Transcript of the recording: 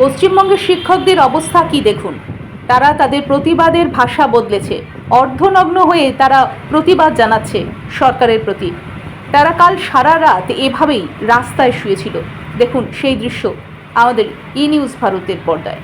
পশ্চিমবঙ্গের শিক্ষকদের অবস্থা কি দেখুন? তারা তাদের প্রতিবাদের ভাষা বদলেছে। অর্ধনগ্ন হয়ে তারা প্রতিবাদ জানাচ্ছে সরকারের প্রতি। তারা কাল সারা রাত এভাবেই রাস্তায় শুয়েছিল। দেখুন সেই দৃশ্য আমাদের ই নিউজ ভারতের পর্দায়।